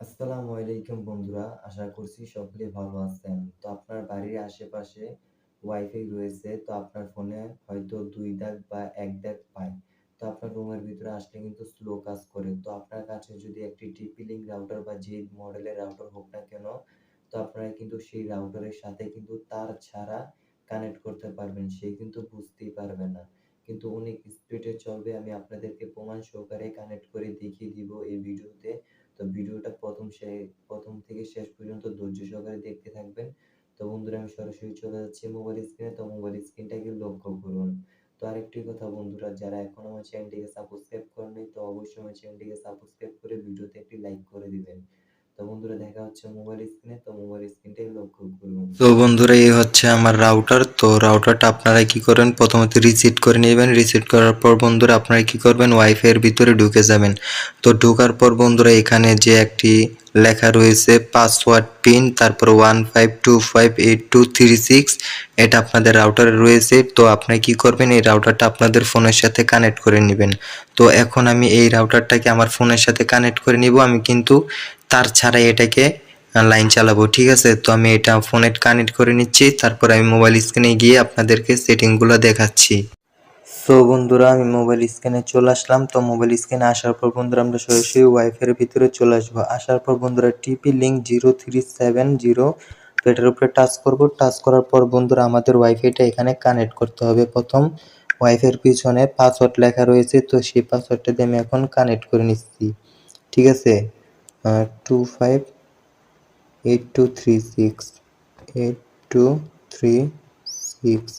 আসসালামু আলাইকুম বন্ধুরা, আশা করছি সকলে ভালো আছেন। তো আপনার বাড়ির আশেপাশে ওয়াইফাই রয়েছে, তো আপনার ফোনে হয়তো দুই দাগ বা এক দাগ পায়। তো আপনার রুমের ভিতরে আসলে কিন্তু স্লো কাজ করে। তো আপনার কাছে যদি একটি টিপি লিঙ্ক রাউটার বা যে মডেলের রাউটার হোক না কেন, তো আপনারা কিন্তু সেই রাউটারের সাথে কিন্তু তার ছাড়া কানেক্ট করতে পারবেন, সে কিন্তু বুঝতেই পারবে না। কিন্তু অনেক স্পিডে চলবে, আমি আপনাদেরকে প্রমাণ সহকারে কানেক্ট করে দেখিয়ে দিব এই ভিডিওতে। তো ভিডিওটা প্রথম সে, প্রথম থেকে শেষ পর্যন্ত ধৈর্য সহকারে দেখতে থাকবেন। তো বন্ধুরা, আমি সরাসরি চলে যাচ্ছি মোবাইল স্ক্রিনে তো মোবাইল স্ক্রিনটাকে লক্ষ্য করুন। তো আরেকটি কথা বন্ধুরা, যারা এখন আমার চ্যানেলটিকে সাবস্ক্রাইব করেনি তো অবশ্যই আমার চ্যানেলটিকে সাবস্ক্রাইব করে ভিডিওতে একটি লাইক করে দিবেন। তো বন্ধুরা হচ্ছে এই হচ্ছে আমার রাউটার তো রাউটারটা আপনারা কি করেন? প্রথমত রিসেট করে নেবেন। রিসেট করার পর বন্ধুরা, আপনারা কি করবেন? ওয়াইফাই এর ভিতরে ঢুকে যাবেন। তো ঢোকার পর বন্ধুরা, এখানে যে একটি লেখা রয়েছে পাসওয়ার্ড পিন তারপর one five two five eight two three six এটা আপনাদের রাউটারে রয়েছে। তো আপনি কি করবেন? এই রাউটারটা আপনাদের ফোনের সাথে কানেক্ট করে নেবেন। তো এখন আমি এই রাউটারটাকে আমার ফোনের সাথে কানেক্ট করে নিব। আমি কিন্তু তার ছাড়াই এটাকে লাইন চালাবো। ঠিক আছে? তো আমি এটা ফোনে কানেক্ট করে নিচ্ছি, তারপর আমি মোবাইল স্ক্রিনে গিয়ে আপনাদেরকে সেটিংগুলো দেখাচ্ছি। সো বন্ধুরা, আমি মোবাইল স্ক্রিনে চলে আসলাম। তো মোবাইল স্ক্রিনে আসার পর বন্ধুরা, আমরা সরাসরি ওয়াইফাইয়ের ভিতরে চলে আসব। আসার পর বন্ধুরা TP link zero three seven zero তো এটার উপরে টাচ করব। টাচ করার পর বন্ধুরা, আমাদের ওয়াইফাইটা এখানে কানেক্ট করতে হবে। প্রথম ওয়াইফাইয়ের পিছনে পাসওয়ার্ড লেখা রয়েছে, তো সেই পাসওয়ার্ডটা দিয়ে আমি এখন কানেক্ট করে নিচ্ছি। ঠিক আছে? Two five eight two three six eight two three six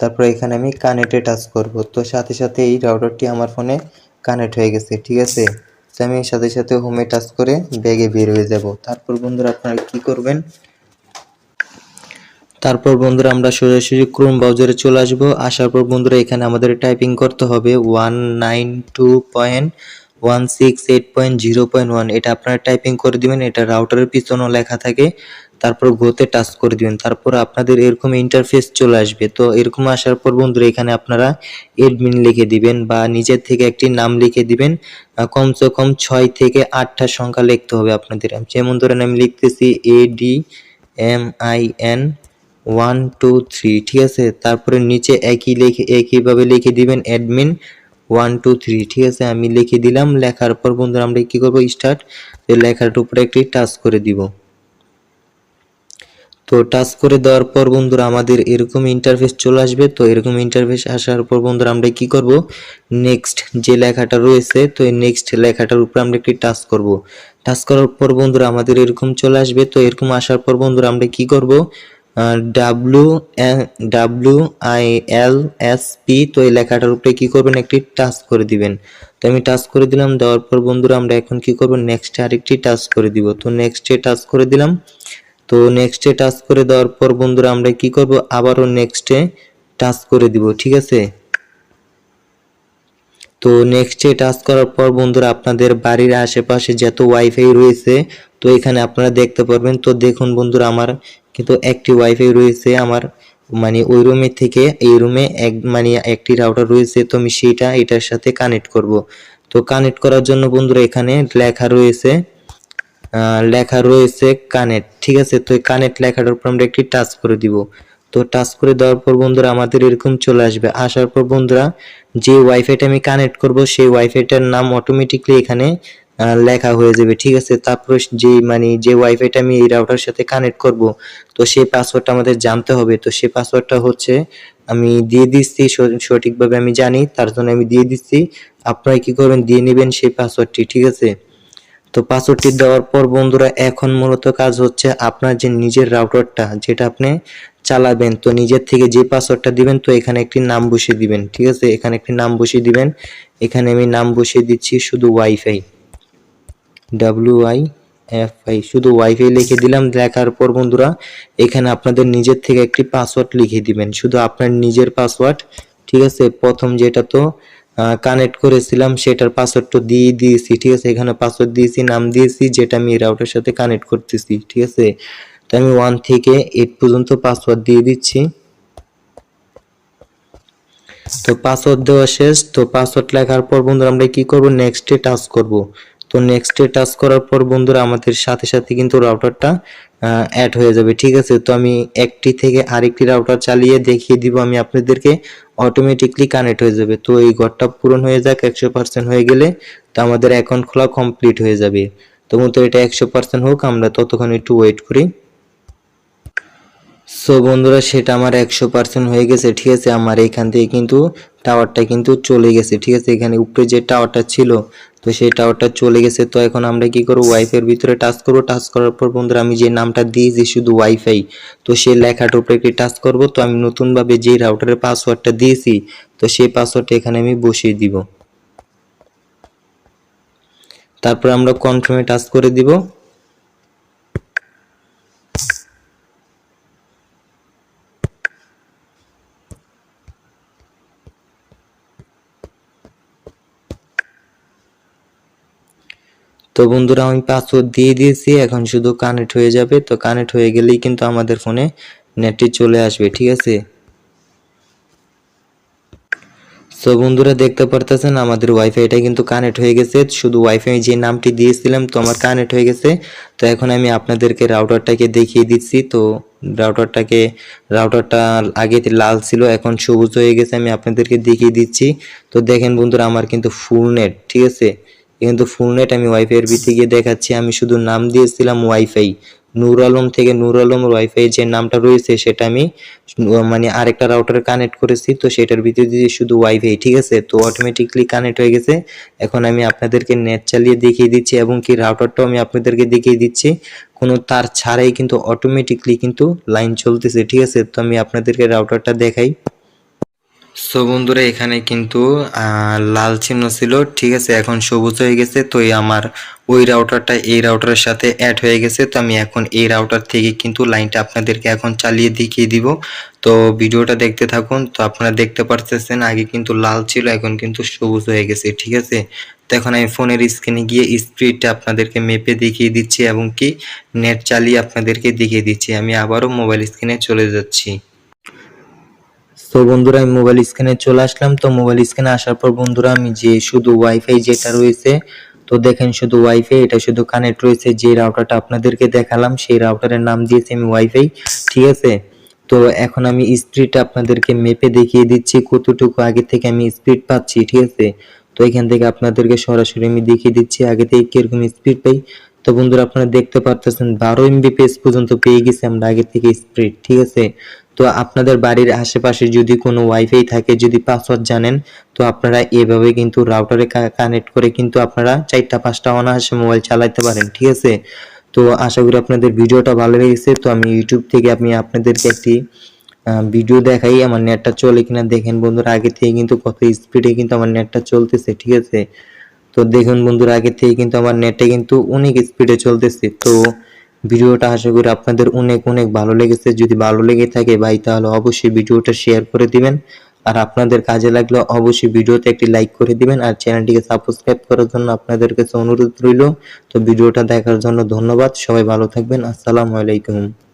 তারপর এখানে আমি কানেক্টে টাচ করব। তো সাথে সাথে এই রাউটারটি আমার ফোনে কানেক্ট হয়ে গেছে, ঠিক আছে? তো আমি সাথে সাথে হোমে টাচ করে ব্যাগে বের হয়ে যাব। তারপর বন্ধুরা আপনারা কি করবেন? তারপর বন্ধুরা আমরা সোজাসুজি ক্রোম ব্রাউজারে চলে আসব। আসার পর বন্ধুরা এখানে আমাদের টাইপিং করতে হবে। One nine two point one six eight point zero point one এটা আপনারা টাইপিং করে দিবেন, এটা রাউটারের পিছনেও লেখা থাকে, তারপর গোতে টাচ করে দিবেন, তারপর আপনাদের এরকম ইন্টারফেস চলে আসবে। তো এরকম আসার পর বন্ধুরা, এখানে আপনারা এডমিন লিখে দিবেন বা নিজের থেকে একটি নাম লিখে দিবেন কমসে কম ছয় থেকে আটটা সংখ্যা লিখতে হবে আপনাদের। যেমন ধরেন আমি লিখতেছি A D M I N one two three ঠিক আছে? তারপরে নিচে একই লিখে, একইভাবে লিখে দিবেন অ্যাডমিন ওয়ান টু থ্রি ঠিক আছে? আমি লিখে দিলাম, লেখার পর বন্ধুরা আমরা কি করব? স্টার্ট লেখার উপরে একটি টাচ করে দিব। তো টাচ করে দেওয়ার পর বন্ধুরা আমাদের এরকম ইন্টারফেস চলে আসবে। তো এরকম ইন্টারফেস আসার পর বন্ধুরা আমরা কি করব? নেক্সট যে লেখাটা রয়েছে, তো এই নেক্সট লেখাটার উপরে আমরা একটি টাচ করব। টাচ করার পর বন্ধুরা আমাদের এরকম চলে আসবে। তো এরকম আসার পর বন্ধুরা আমরা কি করব? W W I L S P তো এই লেখাটার উপরে কি করবেন? একটি টাচ করে দিবেন। তো আমি টাচ করে দিলাম, দেওয়ার পর বন্ধুরা আমরা এখন নেক্সটে আরেকটি টাচ করে দিব। তো নেক্সটে টাচ করে দিলাম। তো নেক্সটে টাচ করে দেওয়ার পর বন্ধুরা আমরা কি করব? আবারও নেক্সটে টাচ করে দিব, ঠিক আছে? তো নেক্সটে টাচ করার পর বন্ধুরা আপনাদের বাড়ির আশেপাশে যত ওয়াইফাই রয়েছে, তো এখানে আপনারা দেখতে পারবেন। তো দেখুন বন্ধুরা, আমার কিন্তু একটি ওয়াইফাই রয়েছে আমার মানে ওই রুমে থেকে এই রুমে এক মানে একটি রাউটার রয়েছে, তো আমি সেইটা, এটার সাথে কানেক্ট করব। তো কানেক্ট করার জন্য বন্ধুরা এখানে লেখা রয়েছে লেখা রয়েছে কানেক্ট ঠিক আছে? তো কানেক্ট লেখাটার উপর আমরা একটি টাচ করে দিব। তো টাচ করে দেওয়ার পর বন্ধুরা আমাদের এরকম চলে আসবে। আসার পর বন্ধুরা যে ওয়াইফাইটা আমি কানেক্ট করব, সেই ওয়াইফাইটার নাম অটোমেটিকলি এখানে লেখা হয়ে যাবে, ঠিক আছে? তারপর যে মানে যে ওয়াইফাইটা আমি এই রাউটার সাথে কানেক্ট করব, তো সেই পাসওয়ার্ডটা আমাদের জানতে হবে। তো সেই পাসওয়ার্ডটা হচ্ছে, আমি দিয়ে দিচ্ছি সঠিকভাবে আমি জানি, তার জন্য আমি দিয়ে দিচ্ছি। আপনারা কি করবেন, দিয়ে নেবেন সেই পাসওয়ার্ডটি ঠিক আছে? তো পাসওয়ার্ডটি দেওয়ার পর বন্ধুরা, এখন মূলত কাজ হচ্ছে আপনার যে নিজের রাউটারটা যেটা আপনি চালাবেন, তো নিজের থেকে যে পাসওয়ার্ডটা দিবেন, তো এখানে একটি নাম বসিয়ে দিবেন, ঠিক আছে? এখানে একটি নাম বসিয়ে দিবেন। এখানে আমি নাম বসিয়ে দিচ্ছি শুধু wifi W I F I শুধু ওয়াইফাই লিখে দিলাম লেখার পর বন্ধুরা, এখানে আপনাদের নিজের থেকে একটি পাসওয়ার্ড লিখে দিবেন। শুধু আপনার নিজের পাসওয়ার্ড ঠিক আছে? প্রথম যেটা তো কানেক্ট করেছিলাম, সেটার পাসওয়ার্ডটা দিয়ে দিয়েছি, ঠিক আছে? এখানে পাসওয়ার্ড দিয়েছি, নাম দিয়েছি, যেটা আমি রাউটার সাথে কানেক্ট করতেছি, ঠিক আছে? তো আমি ওয়ান থেকে এইট পর্যন্ত পাসওয়ার্ড দিয়ে দিচ্ছি। তো পাসওয়ার্ড দেওয়া শেষ, তো পাসওয়ার্ড লেখার পর বন্ধুরা আমরা কি করব? নেক্সটে টাচ করব। তো নেক্সটে টাচ করার পর বন্ধুরা আমাদের সাথে সাথে কিন্তু রাউটারটা অ্যাড হয়ে যাবে, ঠিক আছে? তো আমি একটি থেকে আরেকটি রাউটার চালিয়ে দেখিয়ে দিব, আমি আপনাদেরকে অটোমেটিকলি কানেক্ট হয়ে যাবে। তো এই ঘরটা পূরণ হয়ে যাক, একশো পার্সেন্ট হয়ে গেলে তো আমাদের অ্যাকাউন্ট খোলা কমপ্লিট হয়ে যাবে। তো মতো এটা একশো পার্সেন্ট হোক, আমরা ততক্ষণ একটু ওয়েট করি। সো বন্ধুরা, সেটা আমার একশো পার্সেন্ট হয়ে গেছে, ঠিক আছে? আমার এখান থেকে কিন্তু টাওয়ারটা কিন্তু চলে গেছে, ঠিক আছে? এখানে উপরে যে টাওয়ারটা ছিল তো সেই টাওয়ারটা চলে গেছে। তো এখন আমরা কি করব? ওয়াইফাইয়ের ভিতরে টাচ করব। টাচ করার পর বন্ধুরা, আমি যে নামটা দিয়েছি শুধু ওয়াইফাই তো সেই লেখাটার উপরে একটি টাচ করব। তো আমি নতুনভাবে যে রাউটারের পাসওয়ার্ডটা দিয়েছি, তো সেই পাসওয়ার্ডটা এখানে আমি বসিয়ে দিব। তারপর আমরা কনফার্মে টাচ করে দিব। তো বন্ধুরা, আমি পাসওয়ার্ড দিয়ে দিয়েছি, এখন শুধু কানেক্ট হয়ে যাবে। তো কানেক্ট হয়ে গেলেই কিন্তু আমাদের ফোনে নেটটি চলে আসবে, ঠিক আছে? সো বন্ধুরা, দেখতে পারতেছেন আমাদের ওয়াইফাইটা কিন্তু কানেক্ট হয়ে গেছে। শুধু ওয়াইফাই যে নামটি দিয়েছিলাম, তো আমার কানেক্ট হয়ে গেছে। তো এখন আমি আপনাদেরকে রাউটারটাকে দেখিয়ে দিচ্ছি। তো রাউটারটাকে রাউটারটা আগে লাল ছিল, এখন সবুজ হয়ে গেছে, আমি আপনাদেরকে দেখিয়ে দিচ্ছি। তো দেখেন বন্ধুরা, আমার কিন্তু ফুল নেট ঠিক আছে? কিন্তু ফুল নেট আমি ওয়াইফাই এর ভিতরে গিয়ে দেখাচ্ছি, আমি শুধু নাম দিয়েছিলাম ওয়াইফাই নূর আলম থেকে নূর আলম ওয়াইফাই যে নামটা রয়েছে, সেটা আমি মানে আরেকটা রাউটারে কানেক্ট করেছি, তো সেটার ভিতরে দিয়ে শুধু ওয়াইফাই ঠিক আছে? তো অটোমেটিকলি কানেক্ট হয়ে গেছে। এখন আমি আপনাদেরকে নেট চালিয়ে দেখিয়ে দিচ্ছি এবং কি রাউটারটাও আমি আপনাদেরকে দেখিয়ে দিচ্ছি। কোনো তার ছাড়াই কিন্তু অটোমেটিকলি কিন্তু লাইন চলতেছে, ঠিক আছে? তো আমি আপনাদেরকে রাউটারটা দেখাই। সো বন্ধুরা, এখানে কিন্তু লাল চিহ্ন ছিল, ঠিক আছে? এখন সবুজ হয়ে গেছে, তো আমার ওই রাউটারটা এই রাউটারের সাথে অ্যাড হয়ে গেছে, তো আমি এখন এই রাউটার থেকে কিন্তু লাইনটা আপনাদেরকে এখন চালিয়ে দেখিয়ে দিব। তো ভিডিওটা দেখতে থাকুন, তো আপনারা দেখতে পারতেছেন, আগে কিন্তু লাল ছিল, এখন কিন্তু সবুজ হয়ে গেছে, ঠিক আছে? তো এখন আমি ফোনের স্ক্রিনে গিয়ে স্পিডটা আপনাদেরকে মেপে দেখিয়ে দিচ্ছি, এবং কি নেট চালিয়ে আপনাদেরকে দেখিয়ে দিচ্ছি। আমি আবারও মোবাইল স্ক্রিনে চলে যাচ্ছি। তো বন্ধুরা, আমি মোবাইল স্ক্রিনে চলে আসলাম। তো মোবাইল স্ক্রিনে আসার পর বন্ধুরা, আমি যে শুধু ওয়াইফাই যেটা রয়েছে, তো দেখেন শুধু ওয়াইফাই এটা শুধু কানেক্ট রয়েছে। যে রাউটারটা আপনাদেরকে দেখালাম, সেই রাউটারের নাম দিয়েছি আমি ওয়াইফাই ঠিক আছে? তো এখন আমি স্পিড আপনাদেরকে মেপে দেখিয়ে দিচ্ছি, কতটুকু আগে থেকে আমি স্পিড পাচ্ছি, ঠিক আছে? তো এখান থেকে আপনাদেরকে সরাসরি আমি দেখিয়ে দিচ্ছি, আগে থেকে কীরকম স্পিড পাই। তো বন্ধুরা আপনারা দেখতে পারতেছেন বারো এমবিপিএস পর্যন্ত পেয়ে গেছি আমরা আগে থেকে স্পিড ঠিক আছে? তো আপনাদের বাড়ির আশেপাশে যদি কোনো ওয়াইফাই থাকে, যদি পাসওয়ার্ড জানেন, তো আপনারা এভাবে কিন্তু রাউটারে কানেক্ট করে কিন্তু আপনারা চারটা, পাঁচটা অনায়াসে মোবাইল চালাতে পারেন, ঠিক আছে? তো আশা করি আপনাদের ভিডিওটা ভালো লেগেছে। তো আমি ইউটিউব থেকে আমি আপনাদেরকে একটি ভিডিও দেখাই, আমার নেটটা চলে কিনা দেখেন বন্ধুরা, আগে থেকে কিন্তু কত স্পিডে কিন্তু আমার নেটটা চলতেছে, ঠিক আছে? তো দেখুন বন্ধুরা, আগে থেকে কিন্তু আমার নেটে কিন্তু অনেক স্পিডে চলতেছে। তো ভিডিওটা আশা করি আপনাদের অনেক অনেক ভালো লেগেছে। যদি ভালো লেগে থাকে ভাই, তাহলে অবশ্যই ভিডিওটা শেয়ার করে দিবেন। আর আপনাদের কাজে লাগলে অবশ্যই ভিডিওতে একটি লাইক করে দিবেন। আর চ্যানেলটিকে সাবস্ক্রাইব করার জন্য আপনাদের কাছে অনুরোধ রইল। তো ভিডিওটা দেখার জন্য ধন্যবাদ। সবাই ভালো থাকবেন। আসসালামু আলাইকুম।